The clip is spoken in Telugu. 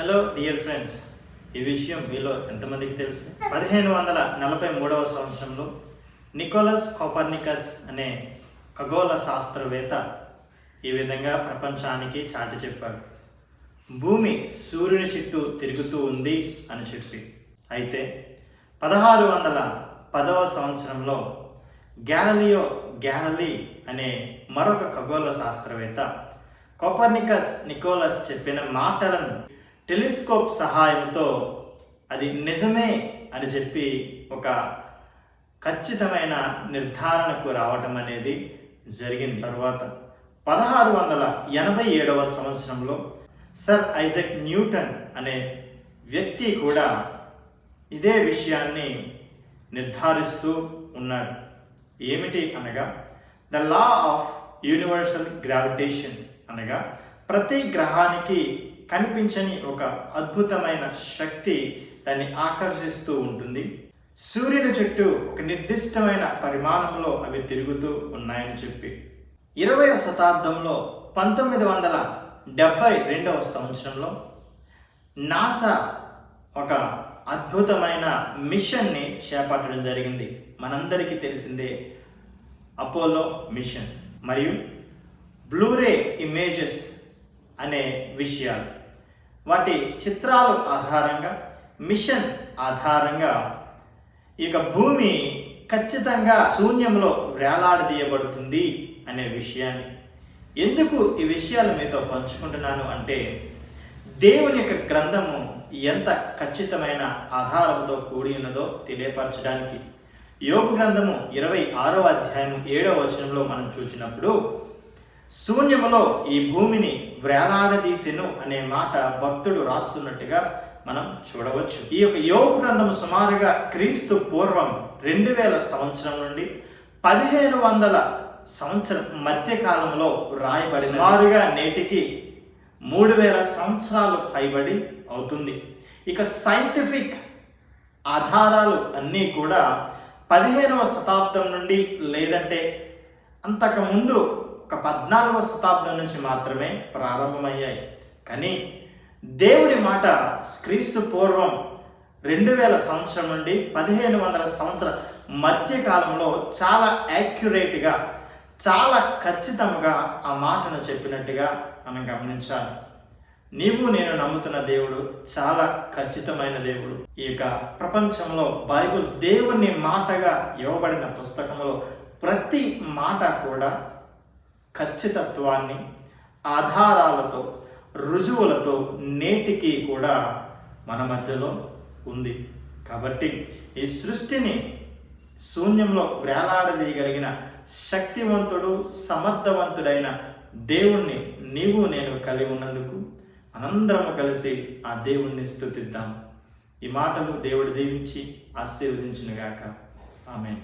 హలో డియర్ ఫ్రెండ్స్ ఈ విషయం మీలో ఎంతమందికి తెలుసు? పదిహేను వందల నలభై మూడవ సంవత్సరంలో నికోలస్ కోపర్నికస్ అనే ఖగోళ శాస్త్రవేత్త ఈ విధంగా ప్రపంచానికి చాటి చెప్పాడు. భూమి సూర్యుని చుట్టూ తిరుగుతూ ఉంది అని చెప్పి. అయితే పదహారు వందల పదవ సంవత్సరంలో గ్యాలలియో గ్యాలలీ అనే మరొక ఖగోళ శాస్త్రవేత్త కోపర్నికస్ నికోలస్ చెప్పిన మాటలను టెలిస్కోప్ సహాయంతో అది నిజమే అని చెప్పి ఒక ఖచ్చితమైన నిర్ధారణకు రావటం అనేది జరిగిన తర్వాత పదహారు వందల ఎనభై ఏడవ సంవత్సరంలో సర్ ఐజక్ న్యూటన్ అనే వ్యక్తి కూడా ఇదే విషయాన్ని నిర్ధారిస్తూ ఉన్నాడు ఏమిటి అనగా the law of universal gravitation అనగా ప్రతి గ్రహానికి కనిపించని ఒక అద్భుతమైన శక్తి దాన్ని ఆకర్షిస్తూ ఉంటుంది. సూర్యుని చుట్టూ ఒక నిర్దిష్టమైన పరిమాణంలో అవి తిరుగుతూ ఉన్నాయని చెప్పి. ఇరవై శతాబ్దంలో పంతొమ్మిది వందల డెబ్బై రెండవ సంవత్సరంలో నాసా ఒక అద్భుతమైన మిషన్ని చేపట్టడం జరిగింది. మనందరికీ తెలిసిందే అపోలో మిషన్. మరియు బ్లూరే ఇమేజెస్ అనే విషయాలు. వాటి చిత్రాలు ఆధారంగా మిషన్ ఆధారంగా ఇక భూమి ఖచ్చితంగా శూన్యంలో వేలాడదీయబడుతుంది అనే విషయాన్ని. ఎందుకు ఈ విషయాలు మీతో పంచుకుంటున్నాను అంటే దేవుని యొక్క గ్రంథము ఎంత ఖచ్చితమైన ఆధారంతో కూడి ఉన్నదో తెలియపరచడానికి. యోగ గ్రంథము ఇరవై ఆరో అధ్యాయం ఏడవ వచనంలో మనం చూసినప్పుడు శూన్యములో ఈ భూమిని వేలాడదీసెను అనే మాట భక్తుడు రాస్తున్నట్టుగా మనం చూడవచ్చు. ఈ యొక్క యోగ గ్రంథము సుమారుగా క్రీస్తు పూర్వం రెండు వేల సంవత్సరం నుండి పదిహేను వందల సంవత్సరం మధ్య కాలంలో రాయబడి సుమారుగా నేటికి మూడు వేల సంవత్సరాలు పైబడి అవుతుంది. ఇక సైంటిఫిక్ ఆధారాలు అన్నీ కూడా పదిహేనవ శతాబ్దం నుండి లేదంటే అంతకుముందు ఒక పద్నాలుగవ శతాబ్దం నుంచి మాత్రమే ప్రారంభమయ్యాయి. కానీ దేవుడి మాట క్రీస్తు పూర్వం రెండు వేల సంవత్సరం నుండి పదిహేను వందల సంవత్సర మధ్య కాలంలో చాలా యాక్యురేట్గా చాలా ఖచ్చితంగా ఆ మాటను చెప్పినట్టుగా మనం గమనించాలి. నీవు నేను నమ్ముతున్న దేవుడు చాలా ఖచ్చితమైన దేవుడు. ఈ యొక్క ప్రపంచంలో బైబుల్ దేవుని మాటగా ఇవ్వబడిన పుస్తకంలో ప్రతి మాట కూడా ఖచ్చితత్వాన్ని ఆధారాలతో రుజువులతో నేటికి కూడా మన మధ్యలో ఉంది. కాబట్టి ఈ సృష్టిని శూన్యంలో వేలాడదీయగలిగిన శక్తివంతుడు సమర్థవంతుడైన దేవుణ్ణి నీవు నేను కలిగి ఉన్నందుకు మనందరము కలిసి ఆ దేవుణ్ణి స్థుతిద్దాం ఈ మాటలు దేవుడు దీవించి ఆశీర్వదించినగాక. ఆమె